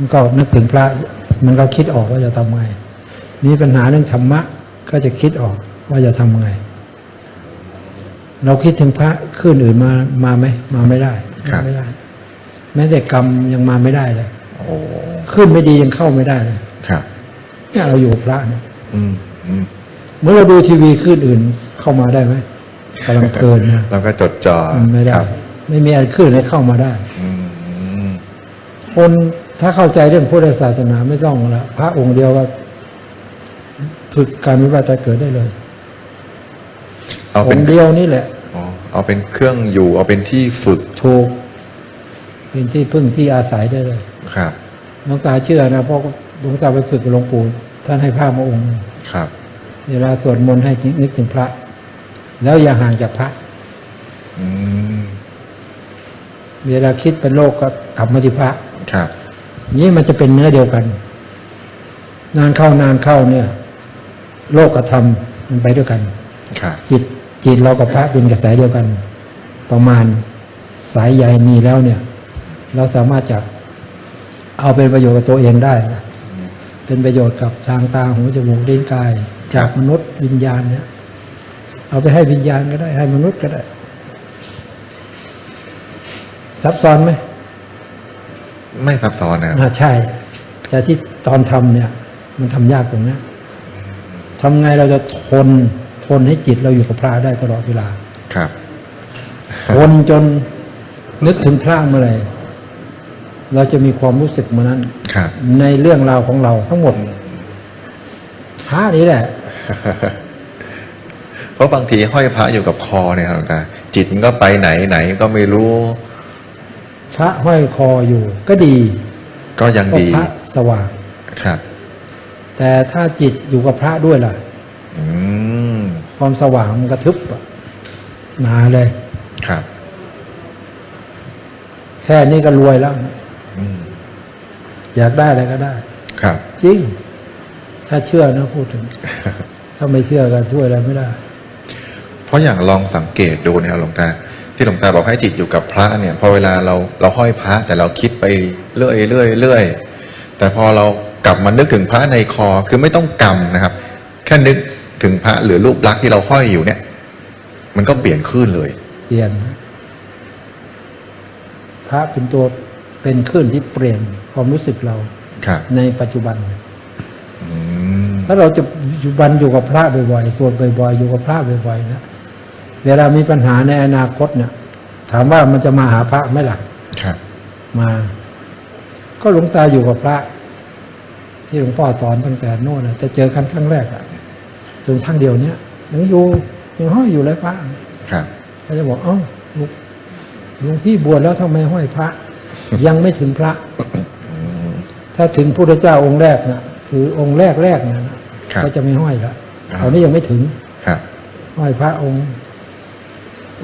มันก็นึกถึงพระ มันก็คิดออกว่าจะทำไงมีปัญหาเรื่องธรรมะ ก็จะคิดออกว่าจะทำไง เราคิดถึงพระขึ้นอื่นมามาไหมมาไม่ได้ครับมาไม่ได้ แม้แต่กรรมยังมาไม่ได้เลยโอ้ขึ้นไม่ดียังเข้าไม่ได้เลยครับเนี่ยเราอยู่กับพระเนี่ยอืมอืมเมื่อเราดูทีวีขึ้นอื่นเข้ามาได้ไหมกำลังเพลินนะเราก็จดจ่อมันไม่ได้ครับไม่มีอะไรขึ้นให้เข้ามาได้อืมคน ถ้าเข้าใจเรื่องพุทธศาสนาไม่ต้องละพระองค์เดียวก็ฝึกการวิบัติเกิดได้เลยเอาอเป็นงค์เดียวนี่แหละอ๋อเอาเป็นเครื่องอยู่ เอาเป็นที่ฝึกถูกเป็นที่พึ่งที่อาศัยได้เลย ครับหลวงตาเชื่อนะเพราะหลวงตาไปฝึกกับหลวงปู่ท่านให้พระมาองค์หนึ่งครับ เวลาสวดมนต์ให้นึกถึงพระ แล้วอย่าห่างจากพระอืมเวลาคิดเป็นโลกก็กลับมาที่พระครับ นี้มันจะเป็นเนื้อเดียวกัน นานเข้านานเข้าเนี่ย โลกกับธรรมมันไปด้วยกันครับจิตจิตเรากับพระเป็นกระแสเดียวกัน ประมาณสายใยมีแล้วเนี่ย เราสามารถจะเอาเป็นประโยชน์กับตัวเองได้นะเป็นประโยชน์กับทางตาหูจมูกลิ้นกาย จากมนุษย์วิญญาณเนี่ย เอาไปให้วิญญาณก็ได้ ให้มนุษย์ก็ได้ ซับซ้อนไหม ไม่ซับซ้อนนะครับอ่าใช่ แต่ที่ตอนทำเนี่ย มันทำยากตรงเนี้ยทำไงเราจะทนทนให้จิตเราอยู่กับพระได้ตลอดเวลา ครับทนจนนึกถึงพระเมื่อไหร่เราจะมีความรู้สึกเมื่อนั้นครับในเรื่องราวของเราทั้งหมดพระนี้แหละ เพราะบางทีห้อยพระอยู่กับคอเนี่ยครับหลวงตาจิตมันก็ไปไหนไหนก็ไม่รู้พ ระห้อยคออยู่ก็ดี ก็ยังก็ดีพระสว่างครับ แต่ถ้าจิตอยู่กับพระด้วยล่ะอืมความสว่างมันกระทึบอะหนาเลย ครับ แค่นี้ก็รวยแล้วอืมอยากได้อะไรก็ได้ ครับ จริง ถ้าเชื่อนะพูดถึง ถ้าไม่เชื่อก็ช่วยอะไรไม่ได้ เพราะอย่างลองสังเกตดูเนี่ยหลวงตา ที่หลวงตาบอกให้จิตอยู่กับพระเนี่ยพอเวลาเราเราห้อยพระแต่เราคิดไปเรื่อยเรื่อยเรื่อยแต่พอเรากลับมานึกถึงพระในคอคือไม่ต้องกำนะครับ แค่นึกถึงพระหรือรูปลักษณ์ที่เราห้อยอยู่เนี่ย มันก็เปลี่ยนขึ้นเลยเปลี่ยน พระเป็นตัวเป็นคลื่นที่เปลี่ยนความรู้สึกเราครับในปัจจุบันอืมถ้าเราจะอยู่บันอยู่กับพระบ่อยๆสวดบ่อยๆอยู่กับพระบ่อยๆนะ เวลามีปัญหาในอนาคตเนี่ย ถามว่ามันจะมาหาพระไหมล่ะครับ มา ก็หลวงตาอยู่กับพระ ที่หลวงพ่อสอนตั้งแต่โน่นนะจะเจอกันครั้งแรกอะจนทั้งเดียวเนี้ยยังอยู่ยังห้อยอยู่เลยพระครับเขาจะบอกเอ้าหลวงหลวงพี่บวชแล้วทำไมห้อยพระ ยังไม่ถึงพระ ถ้าถึงพระพุทธเจ้าองค์แรกนะคือองค์แรกแรกๆนะครับก็จะไม่ห้อยแล้วครับตอนนี้ยังไม่ถึงครับห้อยพระองค์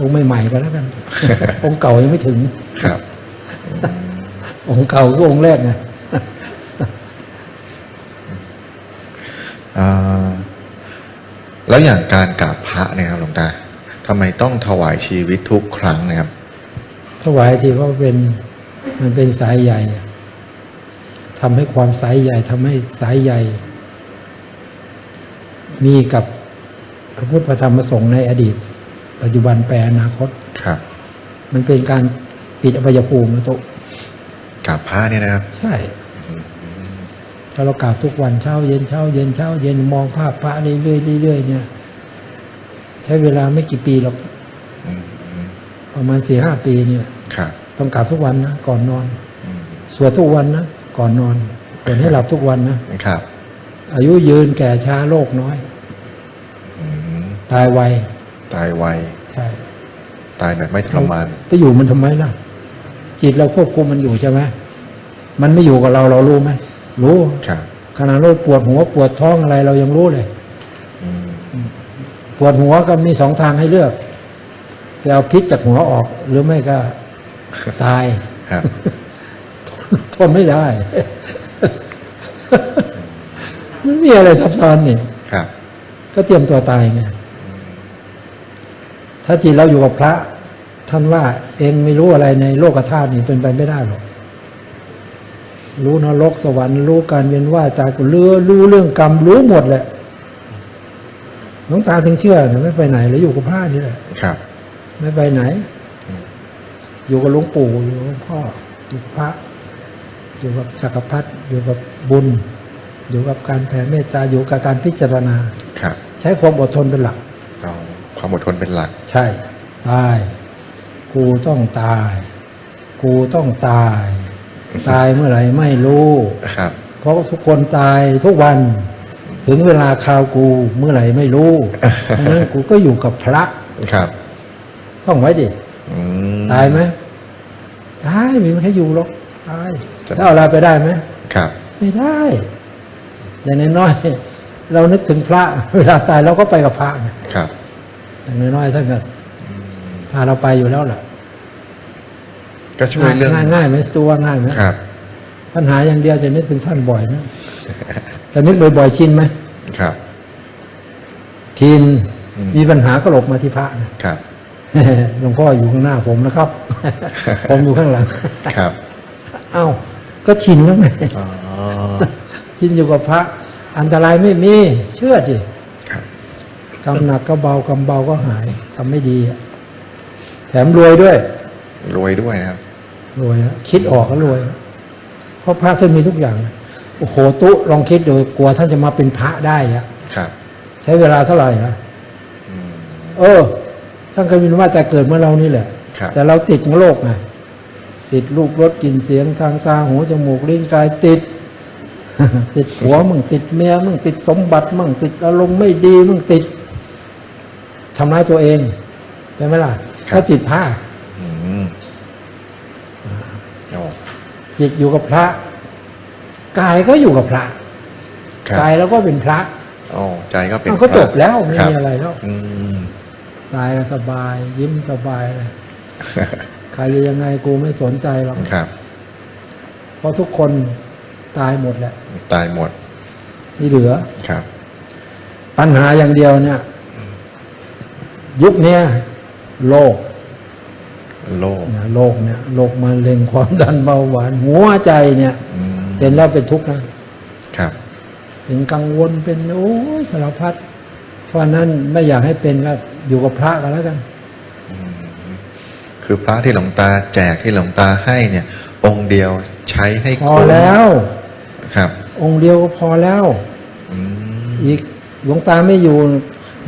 องค์ใหม่ๆก็แล้วกัน องค์เก่ายังไม่ถึง ครับ องค์เก่าก็องค์แรกไงอ่าแล้วอย่างการกราบพระเนี่ยครับหลวงตาทำไมต้องถวายชีวิตทุกครั้งนะครับ ถวายที่เพราะเป็นมันเป็นสายใหญ่ทำให้ความสายใหญ่ทำให้สายใหญ่ มีกับพระพุทธพระธรรมพระสงฆ์ในอดีต ปัจจุบันแปลอนาคตครับ มันเป็นการปิดอภัยภูมินะตุกราบพระเนี่ยนะครับ ใช่ถ้าเรากราบทุกวันเช้าเย็นเช้าเย็นเช้าเย็นมองภาพพระเรื่อยๆเรื่อยๆเนี่ย ใช้เวลาไม่กี่ปีหรอกอืมอืมประมาณสี่ห้าปีเนี่ยครับต้องกราบทุกวันนะก่อนนอนอืมสวดทุกวันนะก่อนนอนก่อนให้หลับทุกวันนะครับ อายุยืนแก่ช้าโรคน้อยอืมตายไว ตายไวใช่ตายแบบไม่ทรมานไปอยู่มันทำไมล่ะ จิตเราควบคุมมันอยู่ใช่ไหมมันไม่อยู่กับเราเรารู้ไหมรู้ครับขณะเราปวดหัวปวดท้องอะไรเรายังรู้เลยอืมปวดหัวก็มีสองทางให้เลือกไปเอาพิษจากหัวออก หรือไม่ก็ตายครับทนไม่ได้ไม่มีอะไรซับซ้อนนี่ครับ ก็เตรียมตัวตายไง ถ้าจิตเราอยู่กับพระ ท่านว่าเองไม่รู้อะไรในโลกธาตุนี่เป็นไปไม่ได้หรอกรู้นรกสวรรค์รู้การเวียนว่ายตายเรือรู้เรื่องกรรมรู้หมดแหละหลวงตาถึงเชื่อเนี่ยไม่ไปไหนเลยอยู่กับพระนี่แหละครับ ไม่ไปไหน อยู่กับหลวงปู่อยู่กับหลวงพ่ออยู่กับพระ อยู่กับจักรพรรดิอยู่กับบุญ อยู่กับการแผ่เมตตาอยู่กับการพิจารณาครับ ใช้ความอดทนเป็นหลักเอา ความอดทนเป็นหลัก ใช่ ตาย กูต้องตาย กูต้องตาย ตายเมื่อไหร่ไม่รู้ ครับ เพราะทุกคนตายทุกวัน ถึงเวลาคราวกูเมื่อไหร่ไม่รู้เพราะฉะนั้นกูก็อยู่กับพระ ครับท่องไว้ดิอืม ตายไหมตายไมมีใครอยู่หรอกตายจะ แล้วเอาอะไรไปได้ไหม ครับ ไม่ได้ อย่างน้อยๆเรานึกถึงพระ เวลาตายเราก็ไปกับพระไงครับ อย่างน้อยๆท่านก็พาเราไปอยู่แล้วล่ะก็ช่วยเรื่องง่ายง่ายไหมตัวง่ายไหมครับ ปัญหาอย่างเดียวจะนึกถึงท่านบ่อยนะแต่นึกบ่อยๆชินไหมครับชินอืมมีปัญหาก็หลบมาที่พระนะครับหลวงพ่ออยู่ข้างหน้าผมนะครับ ผมอยู่ข้างหลังครับ เอ้าก็ชินแล้วไงอ๋อชินอยู่กับพระ อันตรายไม่มี เชื่อดิ ครับกำหนักก็เบากำเบาก็หายทำไม่ดีอะแถมรวยด้วย รวยด้วยนะครับรวยอะคิดออกก็รวย เพราะพระท่านมีทุกอย่างนะโอ้โหตุลองคิดดูกลัวท่านจะมาเป็นพระได้อะครับ ใช้เวลาเท่าไหร่นะอืมเออท่านเคยมีว่าแต่เกิดเมื่อเรานี่แหละครับแต่เราติดโลกไงติดรูปรสกลิ่นเสียงทางตาหูจมูกลิ้นกายติด ติดผัวมึงติดเมียมึงติดสมบัติมึงติดอารมณ์ไม่ดีมึงติด ทำร้ายตัวเองใช่ไหมล่ะครับถ้าติดผ้าอืมโอ้จิตอยู่กับพระกายก็อยู่กับพระครับกายแล้วก็เป็นพระโอ้ใจก็เป็นอ้าวก็พระจบแล้วไม่คมีอะไรแล้วอืม ตายก็สบาย ยิ้มสบายเลยใครจะยังไงกูไม่สนใจหรอกครับ เพราะทุกคนตายหมดแหละตายหมดไม่เหลือ ครับ ปัญหาอย่างเดียวเนี่ย ยุคเนี้ยโรคโลกเนี่ยโรคเนี่ยโรคมะเร็งความดันเบาหวานหัวใจเนี่ยอืมเป็นแล้วเป็นทุกข์นะครับ เป็นกังวลเป็นโอ้ยสารพัดเพราะฉะนั้นไม่อยากให้เป็นก็อยู่กับพระกันแล้วกันอืมคือพระที่หลวงตาแจกที่หลวงตาให้เนี่ย องค์เดียวใช้ให้พอคุ้มแล้ว ครับองค์เดียวก็พอแล้ว อืมอีกหลวงตาไม่อยู่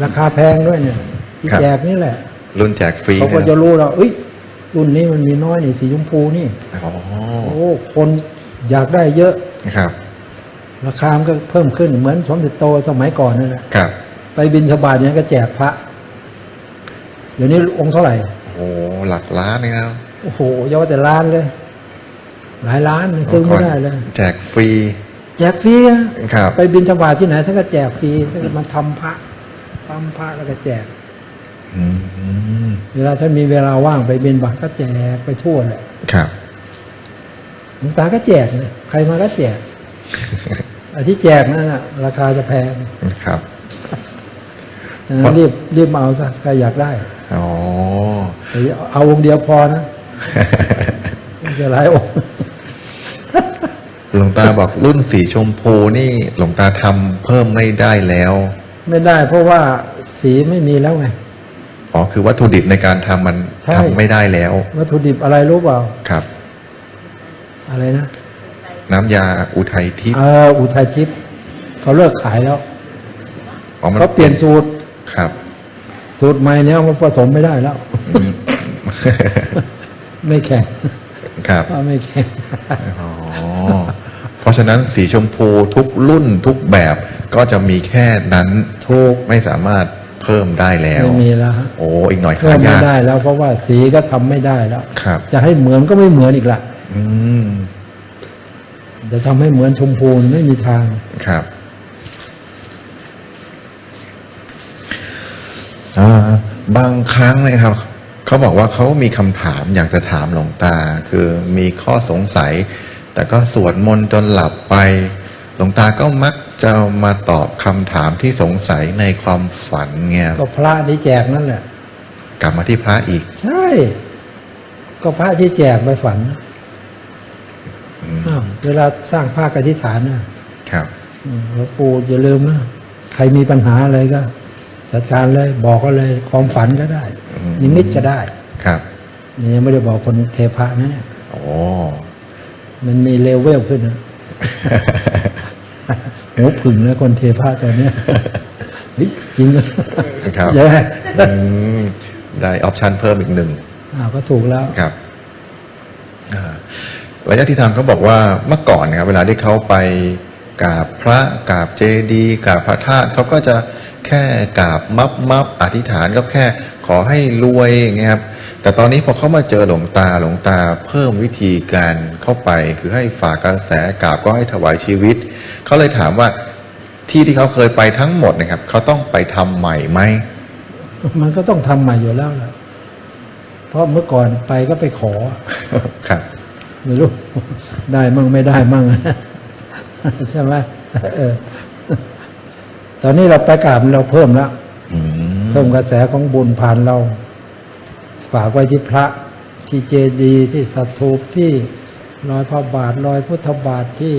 ราคาแพงด้วยเนี่ย ที่ครับแจกนี่แหละ รุ่นแจกฟรีเขาก็นี่จะนะรู้แล้วเอ้ยรุ่นนี้มันมีน้อยนี่สีชมพูนี่อ๋อโอ้คนอยากได้เยอะครับ ราคามันก็เพิ่มขึ้นเหมือนสมเด็จโตสมัยก่อนนั่นแหละครับ ไปบินสบาทเนี่ยก็แจกพระเดี๋ยวนี้องค์เท่าไหร่โอ้หลักล้านเลยนะโอ้โหอยาว่าแต่ล้านเลย หลายล้านมันซื้อไม่ได้เลย แจกฟรี แจกฟรีอะครับ ไปบินสบาทที่ไหนท่านก็แจกฟรีท่านก็มาทำพระทำพระแล้วก็แจกอืม เวลาท่านมีเวลาว่างไปบินบาทก็แจกไปทั่วแหละครับหลวงตาก็แจกนะใครมาก็แจกอันที่แจกนั่นน่ะ ราคาจะแพงครับดังนั้นรีบรีบมาเอาซะใครอยากได้อ๋อแต่เอาองค์เดียวพอนะไม่จะหลายองค์หลวงตาบอกรุ่นสีชมพูนี่หลวงตาทำเพิ่มไม่ได้แล้ว ไม่ได้เพราะว่าสีไม่มีแล้วไง อ๋อคือวัตถุดิบในการทำมันใช่ ทำไม่ได้แล้ว วัตถุดิบอะไรรู้เปล่า ครับ อะไรนะน้ำยาอุทัยทิพย์เอออุทัยทิพย์เขาเลิกขายแล้วอ๋อมันเขาเปลี่ยนสูตร ครับสูตรใหม่เนี้ยมันผสมไม่ได้แล้ว อืมไม่แข็งครับว่าไม่แข็งอ๋อเพราะฉะนั้นสีชมพูทุกรุ่นทุกแบบก็จะมีแค่นั้นถูกไม่สามารถเพิ่มได้แล้วไม่มีแล้วฮะโอ้อีกหน่อยเพิ่หามไม่ยากได้แล้ว เพราะว่าสีก็ทำไม่ได้แล้ว ครับ จะให้เหมือนก็ไม่เหมือนอีกละอืมจะทำให้เหมือนชมพูไม่มีทาง ครับอ่าบางครั้งนะครับ เขาบอกว่าเขามีคำถามอยากจะถามหลวงตา คือมีข้อสงสัย แต่ก็สวดมนต์จนหลับไป หลวงตาก็มักจะมาตอบคำถามที่สงสัยในความฝันเงี้ยก็พระที่แจกนั่นแหละ กลับมาที่พระอีก ใช่ ก็พระที่แจกไปฝันอมอ้าวเวลาสร้างภาคอธิษฐานนะครับอืมหลวงปู่อย่าลืมนะใครมีปัญหาอะไรก็ จัดการเลยบอกก็เลยความฝันก็ได้นิมิตก็ได้ครับนี่ยังไม่ได้บอกคนเทพะนะเนี่ยโอ้มันมีเลเวลขึ้นนะ โอ้ผึ่งนะคนเทพะตอนเนี้ยเฮ้ยจริงเลยครับแย่อืมได้ออปชันเพิ่มอีกหนึ่งอ้าวก็ถูกแล้วครับอ่าระยะที่ทำเขาบอกว่าเมื่อก่อนนะครับเวลาที่เขาไปกราบพระกราบเจดีย์กราบพระธาตุเขาก็จะแค่กราบมับมับอธิษฐานก็แค่ขอให้รวยอย่างเงี้ยครับ แต่ตอนนี้พอเขามาเจอหลวงตาหลวงตาเพิ่มวิธีการเข้าไป คือให้ฝากกระแสกราบก็ให้ถวายชีวิต เขาเลยถามว่าที่ที่เขาเคยไปทั้งหมดนะครับ เขาต้องไปทำใหม่ไหมมันก็ต้องทำใหม่อยู่แล้วล่ะเพราะเมื่อก่อนไปก็ไปขอ ครับไม่รู้ได้มั่งไม่ได้มั่งใช่ไหมเออ ตอนนี้เราไปกราบเราเพิ่มแล้วอืมเพิ่มกระแสของบุญผ่านเรา ฝากไว้ที่พระที่เจดีย์ที่สถูปที่รอยพระบาทรอยพุทธบาทที่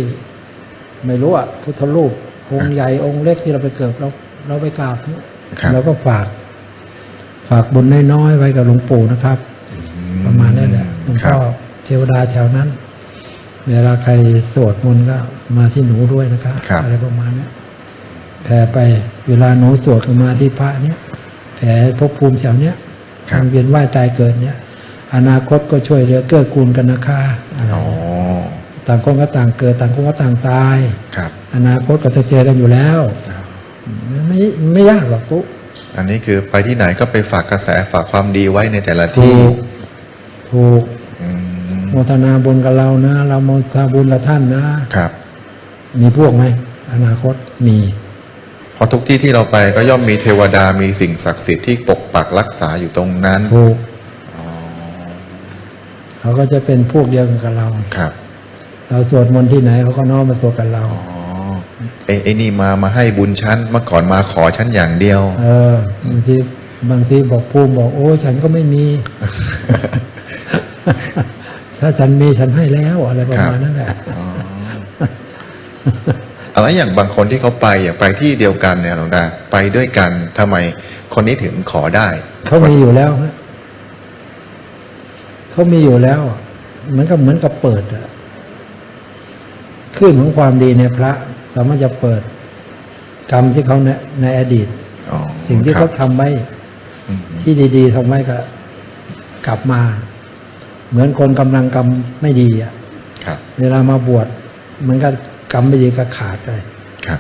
ไม่รู้อะพุทธรูปองค์ใหญ่องค์เล็กที่เราไปเกิดเราเราไปกราบครับเราก็ฝาก ฝากบุญน้อยๆไว้กับหลวงปู่นะครับ ประมาณนั้นแหละหลวงครัพ่อบเทวดาแถวนั้น เวลาใครสวดมนต์ก็มาที่หนูด้วยนะครับครับอะไรประมาณเนี้ยแผ่ไปเวลาหนูสวดก็มาที่พระเนี้ยแผ่ภพภูมิแถวเนี้ยทางเวียนว่ายตายเกิดเนี้ยอนาคตก็ช่วยเหลือเกื้อกูลกันนะคะอะไรอ๋อ ต่างคนก็ต่างเกิด ต่างคนก็ต่างตายครับอนาคตก็จะเจอกันอยู่แล้วไม่ไม่ยากหรอกปุ๊อันนี้คือไปที่ไหนก็ไปฝากกระแสฝากความดีไว้ในแต่ละถูที่กถูกอืมโมทนาบุญกับเรานะ เราโมทนาบุญกับท่านนะครับ มีพวกไหมอนาคตมีเพราะทุกที่ที่เราไปก็ย่อมมีเทวดามีสิ่งศักดิ์สิทธิ์ที่ปกปักรักษาอยู่ตรงนั้นถูกอ๋อเขาก็จะเป็นพวกเดียวกันกับเราครับ เราสวดมนต์ที่ไหนเขาก็น้อมมาสวดกับเราอ๋อไอ้ไอ้นี่มามาให้บุญชั้นเมื่อก่อนมาขอชั้นอย่างเดียว เออบางทีบางทีบอกภูมิบอกโอ้ฉันก็ไม่มี ถ้าฉันมีฉันให้แล้วอะไรประมาณนั้นแหละอ๋ออะไรอย่างบางคนที่เขาไปอย่างไปที่เดียวกันเนี่ยหลวงตาไปด้วยกันทำไมคนนี้ถึงขอได้เขามีอยู่แล้วฮะเขามีอยู่แล้วอะเหมือนกับเหมือนกับเปิดอะค ลื่นของความดีในพระ สามารถจะเปิดกรรมที่เขาในในอดีตอ๋อสิ่งที่ครัเขาบทำไว้อืมที่ดี ๆทำไว้ก็ กลับมา เหมือนคนกำลังกรรมไม่ดีอะครับเวลามาบวชมันก็กรรมไม่ดีก็ขาดไปครับ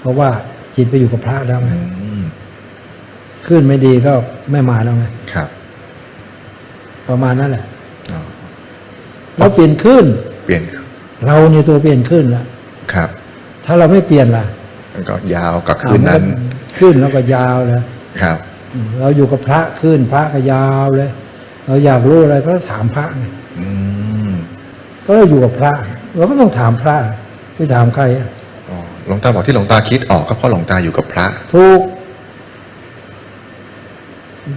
เพราะว่าจิตไปอยู่กับพระแล้วไงอืมคลื่นไม่ดีก็ไม่มาแล้วไงครับ ประมาณนั้นแหละอ๋อเราเปลี่ยนคลื่นเปลี่ยน เราเนี่ยตัวเปลี่ยนคลื่นละครับ ถ้าเราไม่เปลี่ยนล่ะมันก็ยาวกับคืนนั้นคลื่นเราก็ยาวเลยครับอืมเราอยู่กับพระคลื่นพระก็ยาวเลย เราอยากรู้อะไรก็ถามพระไงอืมก็เราอยู่กับพระเราก็ต้องถามพระไปถามใครอะอ๋อหลวงตาบอกที่หลวงตาคิดออกก็เพราะหลวงตาอยู่กับพระ ถูก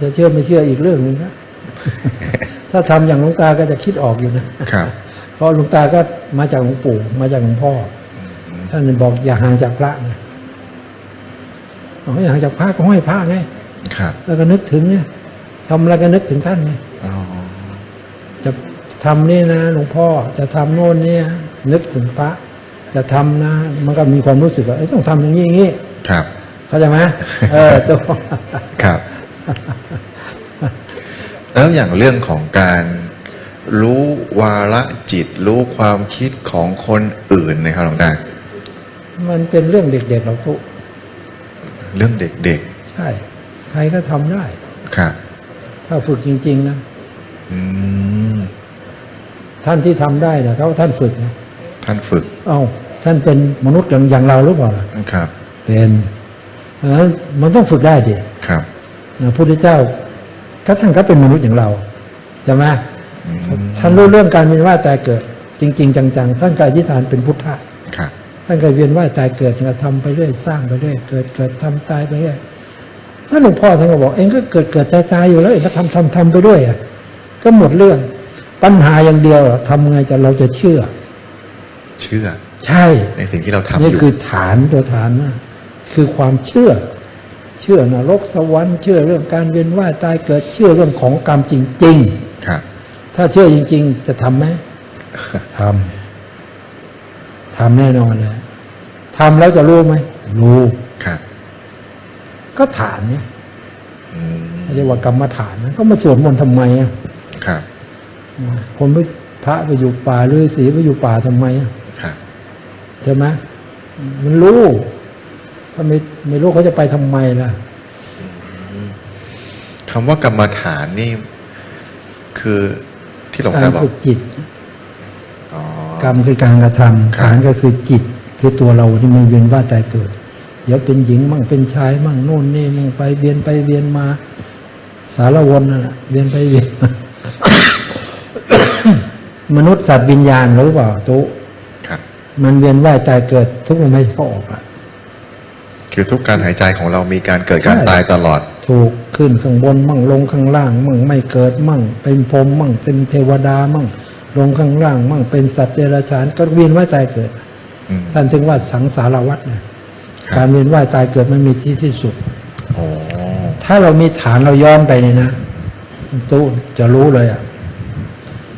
จะเชื่อไม่เชื่ออีกเรื่องหนึ่งนะถ้าทำอย่างหลวงตาก็จะคิดออกอยู่นะครับ เพราะหลวงตาก็มาจากหลวงปู่ มาจากหลวงพ่อ ท่านบอกอย่าห่างจากพระไงบอกอย่าห่างจากพระก็ห้อยพระไงครับ แล้วก็นึกถึงเนี่ยทำอะไรก็นึกถึงท่านไงอ๋อจะทำนี่นะหลวงพ่อจะทำโน่นเนี่ย นึกถึงพระ จะทำนะ มันก็มีความรู้สึกว่าเอ้ยต้องทำอย่างนี้อย่างนี้ครับเข้าใจไหมเออตัวครับ แล้วอย่างเรื่องของการ รู้วาระจิต รู้ความคิดของคนอื่นนะครับหลวงตามันเป็นเรื่องเด็กๆเราทุกเรื่องเด็กใช่ ใครก็ทำได้ๆครับ ถ้าฝึกจริง ๆ นะอืมท่านที่ทำได้นะเท่าท่านฝึกนะท่านฝึก เอ้า ท่านเป็นมนุษย์อย่างอย่างเราหรือเปล่าล่ะครับ เป็นเพราะฉะนั้นมันต้องฝึกได้ดิครับพระพุทธเจ้าถ้าท่านก็เป็นมนุษย์อย่างเราใช่ไหม อืมท่านรู้เรื่องการเวียนว่ายตายเกิด จริง ๆ จังๆท่านก็อธิษฐานเป็นพุทธะครับท่านก็เวียนว่ายตายเกิดก็ทำไปเรื่อยสร้างไปเรื่อยเกิดเกิดทำตายไปเรื่อยท่านหลวงพ่อท่านก็บอกเองก็เกิดเกิดตายตายอยู่แล้วเองก็ทำทำทำไปด้วยอะก็หมดเรื่องปัญหาอย่างเดียวอะทำไงจะเราจะเชื่อ เชื่อ ใช่ ในสิ่งที่เราทำอนี่ยู่คือฐานตัวฐานนะคือความเชื่อ เชื่อนรกสวรรค์เชื่อเรื่องการเวียนว่ายตายเกิดเชื่อเรื่องของกรรมจริงครับๆ ถ้าเชื่อจริง ๆ จะทำไหมทำทำแน่นอนเลยทำแล้วจะรู้ไหมรู้ครับ ก็ฐานเนี่ยอืมเรียกว่ากรรมฐานนะก็มาสวดมนต์ทำไมอะครับคนไปพระไปอยู่ป่าฤาษีไปอยู่ป่าทำไมอะครับใช่ไหมมันรู้ถ้าไม่ไม่รู้เขาจะไปทำไมล่ะคำว่ากรรมฐานนี่ คือ ที่หลวงกาตารบอกฝึกจิตอ๋อ กรรมคือการกระทำครับ ฐานก็คือจิต คือตัวเราที่มันเวียนว่ายตายเกิด เดี๋ยวเป็นหญิงมั่งเป็นชายมั่งโน่นนี่มั่งไปเวียนไปเวียนมา สารวนนั่นแหละเวียนไปเวียนมา มนุษย์สัตว์วิญญาณรู้เปล่าตุครับ มันเวียนว่ายตายเกิด ทุกลมหายใจเข้าออกอะ คือทุกการหายใจของเรามีการเกิดการใช่ ตายตลอด ถูกขึ้นข้างบนมั่งลงข้างล่าง มั่งไม่เกิดมั่ง เป็นพรหมมั่งเป็นเทวดามั่ง ลงข้างล่าง มั่งเป็นสัตว์เดรัจฉานก็เวียนว่ายตายเกิด อืม ท่านถึงว่าสังสารวัฏเนี่ยครับ การเวียนว่ายตายเกิดไม่มีที่สิ้นสุด โอ้ถ้าเรามีฐานเราย้อนไปเนี่ยนะตู้จะรู้เลยอะ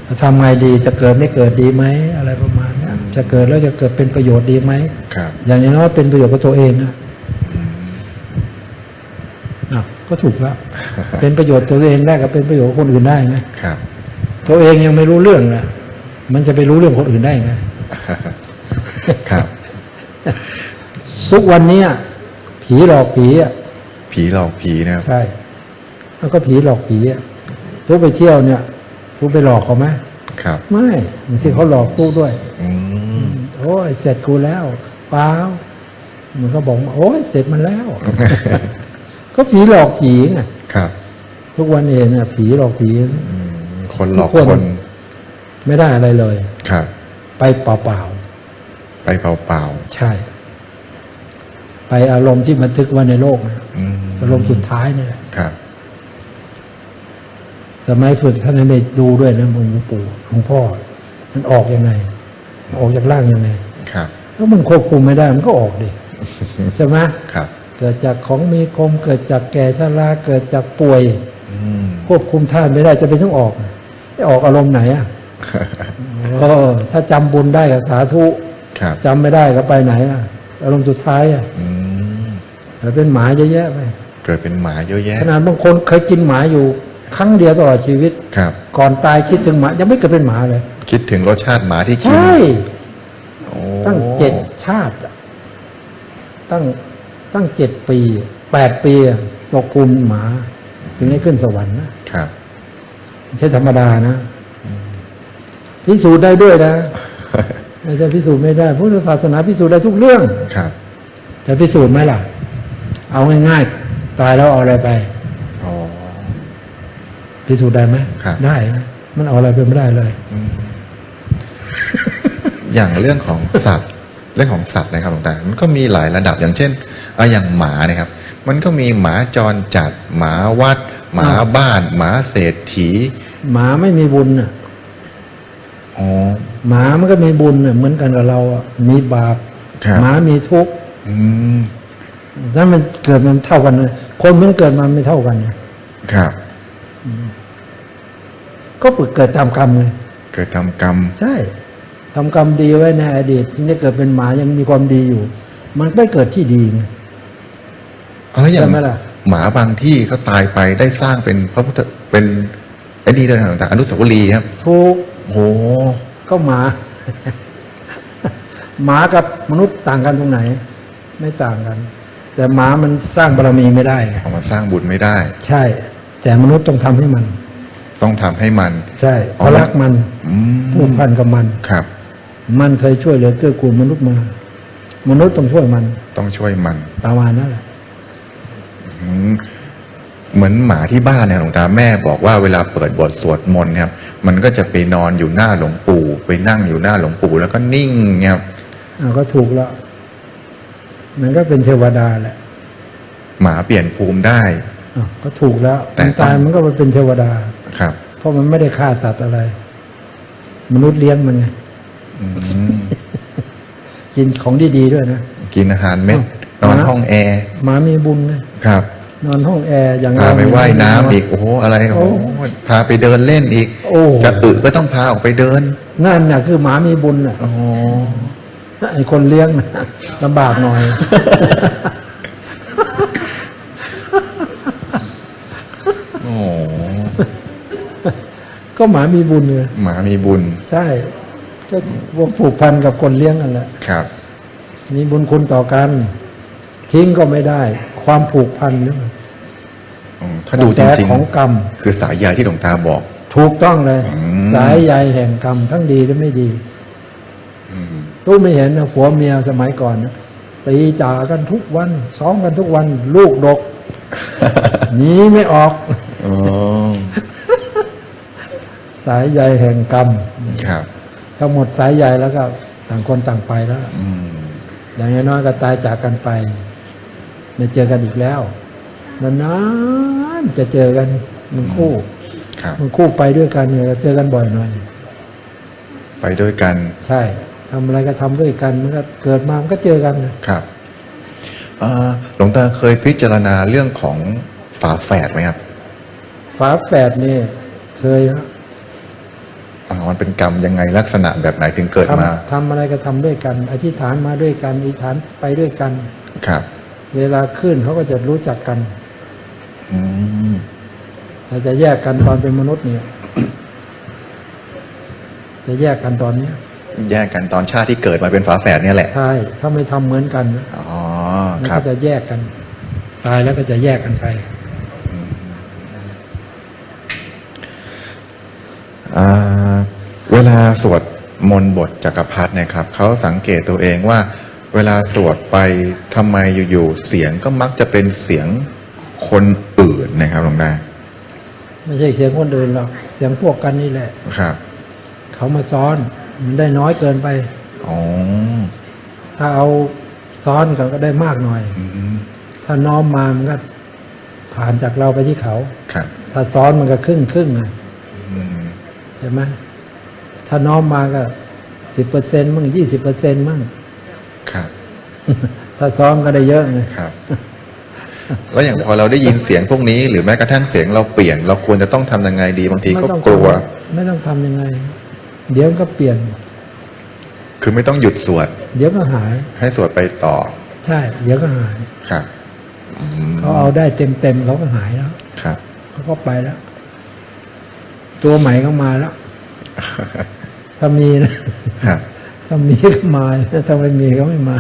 จะทำไงดีจะเกิดไม่เกิดดีไหมอะไรประมาณเนี้ยจะเกิดแล้วจะเกิดเป็นประโยชน์ดีไหม ครับ อย่างน้อยเป็นประโยชน์กับตัวเองนะ อืม อะ ก็ถูกแล้ว เป็นประโยชน์ตัวเองได้ก็เป็นประโยชน์กับคนอื่นได้ไงครับ ตัวเองยังไม่รู้เรื่องนะมันจะไปรู้เรื่องคนอื่นได้ไงครับทุกวันเนี้ยผีหลอกผีอะผีหลอกผีนะครับใช่แล้วก็ผีหลอกผีอะทุกไปเที่ยวเนี่ยทุกไปหลอกเขาไหมครับ ไม่บางทีเขาหลอกตู้ด้วยอืมโอ้ยเสร็จกูแล้วเปล่ามันก็บอกว่าโอ้ยเสร็จมันแล้ว ก็ผีหลอกผีไงครับ ทุกวันเองเนี่ยผีหลอกผีอืมคนหลอกทุกคคนนไม่ได้อะไรเลย ครับ ไปเปล่าไปเปล่าๆใช่ ไปอารมณ์ที่บันทึกไว้ในโลกนะๆอืมอารมณ์สุดท้ายเนี่ยครับ สมัยฝึกท่านให้ไปดูด้วยนะหลวงปู่หลวงพ่อ มันออกยังไง ออกจากร่างยังไง ครับแล้วมันควบคุมไม่ได้มันก็ออกดิใช่ไหมครับ เกิดจากของมีคม เกิดจากแก่ชราเกิดจากป่วยอืมควบคุมท่านไม่ได้จะเป็นต้องออกจะออกอารมณ์ไหนอะเออถ้าจำบุญได้กับสาธุครับจำไม่ได้ก็ไปไหนอะ อารมณ์สุดท้ายอะอืมแต่เป็นหมาเยอะแยะไปเกิดเป็นหมาเยอะแยะขนาดบางคนเคยกินหมาอยู่ครั้งเดียวตลอดชีวิตครับ ก่อนตายคิดถึงหมายังไม่เกิดเป็นหมาเลย คิดถึงรสชาติหมาที่กินใช่โอ้ตั้งเจ็ดชาติอะตั้ง ตั้งเจ็ดปีแปดปีอะตกภูมิหมา ถึงได้ขึ้นสวรรค์นะครับไม่ใช่ธรรมดานะ พิสูจน์ได้ด้วยนะไม่ใช่พิสูจน์ไม่ได้พุทธศาสนาพิสูจน์ได้ทุกเรื่องครับจะพิสูจน์ไหมล่ะ เอาง่ายๆตายแล้วเอาอะไรไปอ๋อพิสูจน์ได้ไหมครับได้นะมันเอาอะไรไปไม่ได้เลยอืมอย่างเรื่องของสัตว์ เรื่องของสัตว์นะครับหลวงตามันก็มีหลายระดับอย่างเช่นเอาอย่างหมานะครับ มันก็มีหมาจรจัดหมาวัด หมาบ้าน หมาเศรษฐีหมาไม่มีบุญน่ะอ๋อหมามันก็มีบุญน่ะเหมือนกันกับเราอะมีบาปครับหมามีทุกข์อืมถ้ามันเกิดมันเท่ากันเลยคนมันเกิดมาไม่เท่ากันไงครับก็เกิดตามกรรมไงเกิดทำกรรม ใช่ ทำกรรมดีไว้ในอดีตที่จะเกิดเป็นหมายังมีความดีอยู่ มันไม่เกิดที่ดีไงเอาแล้วอย่างใช่ไหมล่ะ หมาบางที่เขาตายไปได้สร้างเป็นพระพุทธเป็นไอ้นี่ด้วยนะหลวงตาอนุสาวรีย์ครับ ทุกข์โอ้ก็หมา หมากับมนุษย์ต่างกันตรงไหน ไม่ต่างกัน แต่หมามันสร้างบารมีไม่ได้ไงเอามาสร้างบุญไม่ได้ ใช่ แต่มนุษย์ต้องทำให้มัน ต้องทำให้มัน ใช่เพราะรักมันอืมผูกพันกับมัน ครับ มันเคยช่วยเหลือเกื้อกูลมนุษย์มา มนุษย์ต้องช่วยมัน ต้องช่วยมันประมาณนั้นแหละอืมเหมือนหมาที่บ้านเนี่ยหลวงตาแม่บอกว่าเวลาเปิดบทสวดมนต์เนี่ยครับ มันก็จะไปนอนอยู่หน้าหลวงปู่ ไปนั่งอยู่หน้าหลวงปู่ แล้วก็นิ่งเงี้ยครับเอาก็ถูกแล้วมันก็เป็นเทวดาแหละหมาเปลี่ยนภูมิได้อ้าวก็ถูกแล้วแต่มันตายต้อง มันก็มาเป็นเทวดา ครับ เพราะมันไม่ได้ฆ่าสัตว์อะไร มนุษย์เลี้ยงมันไงอืม กินของดีๆด้วยนะ กินอาหารเม็ดนอ้าวอนนะห้องแอร์หมามีบุญนะครับ นอนห้องแอร์อย่างพาเราไปว่ายน้ำอีกโอ้โหอะไรโอ้โหพาไปเดินเล่นอีกโอ้จะอึก็ต้องพาออกไปเดินนั่นน่ะคือหมามีบุญน่ะโอ้โหไอ้คนเลี้ยงน่ะลำบากหน่อยโอ้โหก็หมามีบุญเลยหมามีบุญ ใช่ ก็พวกผูกพันกับคนเลี้ยงกันแหละครับ มีบุญคุณต่อกัน ทิ้งก็ไม่ได้ ความผูกพันนี่อืมถ้าดูกจระแสริงของกรรม ๆคือสายใยที่หลวงตาบอก ถูกต้องเลย อืม สายใยแห่งกรรม ทั้งดีและไม่ดี อืมตู้ไม่เห็นนะผัวเมียสมัยก่อนนะตีจ่ากันทุกวันซ้อมกันทุกวัน ลูกดกหนีไม่ออก อ๋อสายใยแห่งกรรม ครับ ถ้าหมดสายใยแล้วก็ต่างคนต่างไปแล้วล่ะอืมอย่างน้อยๆก็ตายจากกันไป ไม่เจอกันอีกแล้วนานๆจะเจอกันมันคู่ครับมันคู่ไปด้วยกันเนี่ยเราเจอกันบ่อยหน่อย ไปด้วยกันใช่ทำอะไรก็ทำด้วยกันมันก็เกิดมามันก็เจอกันนะครับอ่าหลวงตาเคยพิจารณาเรื่องของฝาแฝดไหมครับ ฝาแฝดนี่เคยฮะ อ่ามันเป็นกรรมยังไงลักษณะแบบไหนถึงเกิดมา ทำทำอะไรก็ทำด้วยกัน อธิษฐานมาด้วยกันอธิษฐานไปด้วยกัน ครับ เวลาขึ้นเขาก็จะรู้จักกัน อืมถ้าจะแยกกันตอนเป็นมนุษย์เนี่ย จะแยกกันตอนเนี้ยแยกกันตอนชาติที่เกิดมาเป็นฝาแฝดเนี่ยแหละ ใช่ ถ้าไม่ทำเหมือนกันนะอ๋อ มันครับก็จะแยกกัน ตายแล้วก็จะแยกกันไป อ่าเวลาสวดมนต์บทจักรพรรดิเนี่ยครับเขาสังเกตตัวเองว่า เวลาสวดไปทำไมอยู่ๆเสียงก็มักจะเป็นเสียงคนอื่นนะครับหลวงตาไม่ใช่เสียงคนอื่นหรอกเสียงพวกกันนี่แหละครับเขามาซ้อนมันได้น้อยเกินไปอ๋อถ้าเอาซ้อนกันก็ได้มากหน่อยอืมถ้าน้อมมามันก็ผ่านจากเราไปที่เขาครับถ้าซ้อนมันก็ครึ่งครึ่งไงอืมใช่ไหม ถ้าน้อมมาก็สิบเปอร์เซ็นต์มั่งยี่สิบเปอร์เซ็นต์มั่งครับ ถ้าซ้อมก็ได้เยอะไงครับแล้วอย่างพอเราได้ยินเสียงพวกนี้ หรือแม้กระทั่งเสียงเราเปลี่ยน เราควรจะต้องทำยังไงดีบางทีก็ต้องกลัวทำไม่ต้องทำยังไง เดี๋ยวก็เปลี่ยน คือไม่ต้องหยุดสวด เดี๋ยวก็หาย ให้สวดไปต่อ ใช่ เดี๋ยวก็หายครับอืมเขาเอาได้เต็มเต็มๆเขาก็หายแล้ว ครับเขาก็ไปแล้ว ตัวใหม่ก็มาแล้ว ถ้ามีนะครับถ้ามีก็มาถ้าไม่มีก็ไม่มา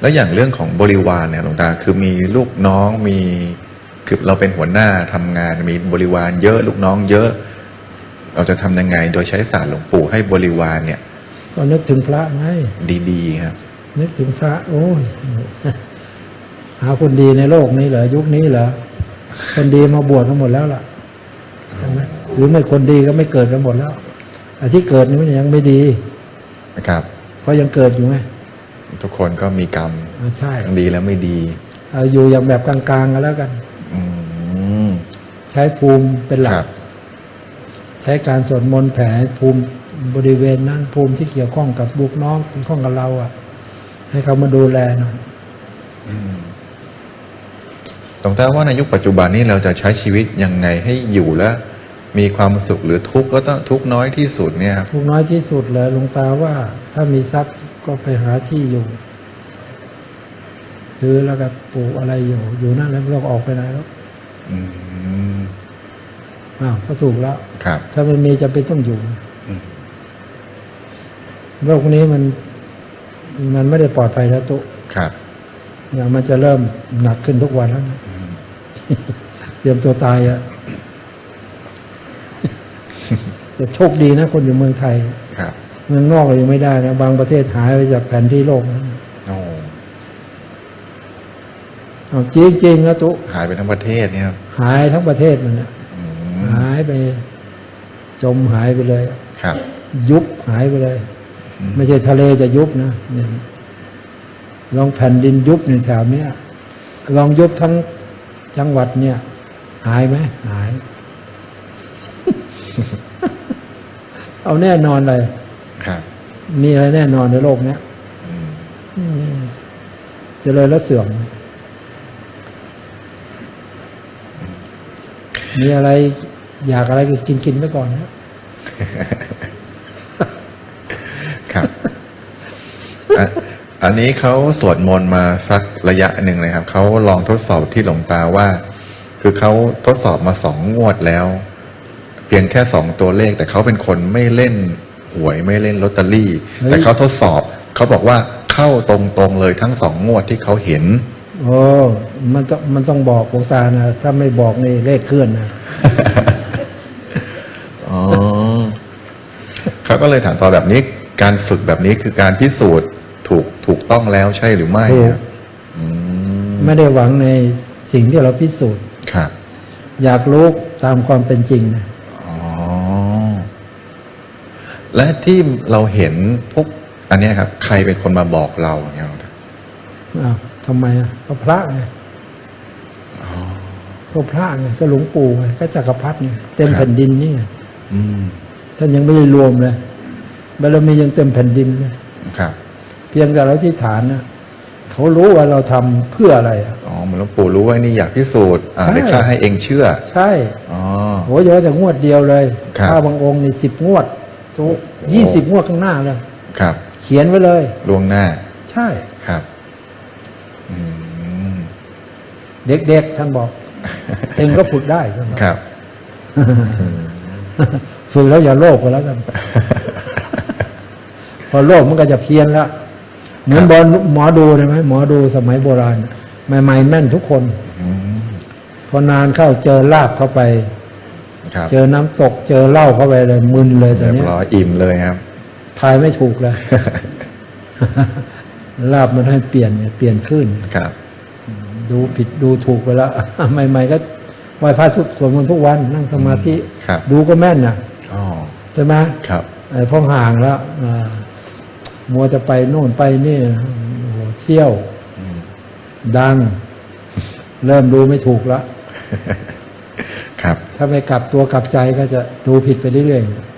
แล้วอย่างเรื่องของบริวารเนี่ยหลวงตาคือมีลูกน้องมีคือเราเป็นหัวหน้าทำงานมีบริวารเยอะลูกน้องเยอะ เราจะทำยังไง โดยใช้ศาสตร์หลวงปู่ให้บริวารเนี่ยก็นึกถึงพระไงดีๆครับ นึกถึงพระ โอ้ยหาคนดีในโลกนี้เหรอยุคนี้เหรอคนดีมาบวชกันหมดแล้วล่ะใช่ไหม หรือไม่คนดีก็ไม่เกิดกันหมดแล้วไอ้ที่เกิดนี่มันยังไม่ดีนะครับ เพราะยังเกิดอยู่ไงทุกคนก็มีกรรมอ่าใช่ทั้งดีและไม่ดีเอาอยู่อย่างแบบกลางๆกันแล้วกันอืมใช้ภูมิเป็นหลัคกรับใช้การสวดมนต์แผ่ภูมิบริเวณนั้นภูมิที่เกี่ยวข้องกับลูกน้องเกี่ยวข้องกับเรา อะ ให้เขามาดูแลหน่อยหลวงตาว่าในยุคปัจจุบันนี้เราจะใช้ชีวิตยังไงให้อยู่และ มีความสุขหรือทุกข์ก็ต้องทุกข์น้อยที่สุดเนี่ยครับทุกน้อยที่สุดเลยหลวงตาว่า ถ้ามีทรัพย์ก็ไปหาที่อยู่ ซื้อแล้วก็ปลูกอะไรอยู่ อยู่นั่นแล้วไม่ต้องออกไปไหนแล้วอืมอ้าวก็ถูกแล้ว ครับ ถ้าไม่มีจะเป็นต้องอยู่อืมโรคนี้มัน มันไม่ได้ปลอดภัยแล้วตุครับอย่างมันจะเริ่มหนักขึ้นทุกวันแล้วนะอืม เตรียมตัวตายอะ แต่โชคดีนะคนอยู่เมืองไทย ครับเมืองนอกก็ยังไม่ได้นะบางประเทศหายไปจากแผนที่โลกนะโอ้เอาจริงจริงๆนะตุหายไปทั้งประเทศเนี่ยครับหายทั้งประเทศมันนะอืมหายไป จมหายไปเลย ครับยุบหายไปเลย อืมไม่ใช่ทะเลจะยุบนะเนี่ยลองแผ่นดินยุบในแถวเนี้ยลองยุบทั้งจังหวัดเนี่ย หายไหมหาย เอาแน่นอนเลย ครับ มีอะไรแน่นอนในโลกเนี้ยอืมเจริญแล้วเสื่อม มีอะไรอยากอะไรก็กินกินไปก่อนนะครับอะอันนี้เขาสวดมนต์มาสักระยะหนึ่งเลยครับ เขาลองทดสอบที่หลวงตาว่า คือเขาทดสอบมาสองงวดแล้ว เพียงแค่สองตัวเลข แต่เขาเป็นคนไม่เล่นหวยไม่เล่นลอตเตอรี่ เฮ้ย แต่เขาทดสอบเขาบอกว่าเข้าตรงๆเลยทั้งสองงวดที่เขาเห็น โอ้มันต้องมันต้องบอกหลวงตานะ ถ้าไม่บอกนี่เลขเคลื่อนนะ อ๋อเขาก็เลยถามต่อแบบนี้ การฝึกแบบนี้คือการพิสูจน์ถูกถูกต้องแล้วใช่หรือไม่ถูก ครับอืมไม่ได้หวังในสิ่งที่เราพิสูจน์ ครับ อยากรู้ตามความเป็นจริงนะ อ๋อ และที่เราเห็นพวกอันเนี้ยครับ ใครเป็นคนมาบอกเราอย่างเงี้ยครับอ้าวทำไมอะก็พระไงอ๋อ ก็พระไงก็หลวงปู่ไงก็จักรพรรดิไงเต็มครับ แผ่นดินนี่ไงอืมท่านยังไม่ได้รวมเลยบารมียังเต็มแผ่นดินเลยครับเพียงแต่เราที่ฐานนะเขารู้ว่าเราทำเพื่ออะไรอะ อ๋อเหมือนหลวงปู่รู้ว่านี่อยากพิสูจน์อ่าใช่ได้ค่าให้เองเชื่อใช่ อ๋อ โหเยอะแต่งวดเดียวเลยครับ ถ้าบางองค์นี่สิบงวด ทุกโอ้ยี่สิบงวดข้างหน้าเลย ครับ เขียนไว้เลย ล่วงหน้า ใช่ ครับ อืม เด็กๆท่านบอก เองก็ฝึกได้ท่านบอกครับ ฝึกแล้วอย่าโลภก็แล้วกัน พอโลภมันก็จะเพี้ยนละเหมือนบอลหมอดูใช่ไหมหมอดูสมัยโบราณใหม่ๆแม่นทุกคนอืมพอนานเข้าเจอลาบเข้าไป ครับเจอน้ำตกเจอเหล้าเข้าไปเลยมึนเลยตอนเรียบเนี้ยร้อยอิ่มเลยครับทายไม่ถูกเลยลาบมันให้เปลี่ยนเนี่ยเปลี่ยนขึ้นครับ ดูผิดดูถูกไปแล้วใหม่ ๆ ก็ไหว้พระสวดมนต์ทุกวันนั่งสมาธิครับดูก็แม่นนะอ๋อใช่ไหมครับไอ้พ่อห่างแล้วอ่ามัวจะไปโน่นไปนี่โอ้โหเที่ยวอืมดัง เริ่มดูไม่ถูกแล้วครับ ถ้าไม่กลับตัวกลับใจก็จะดูผิดไปเรื่อยๆ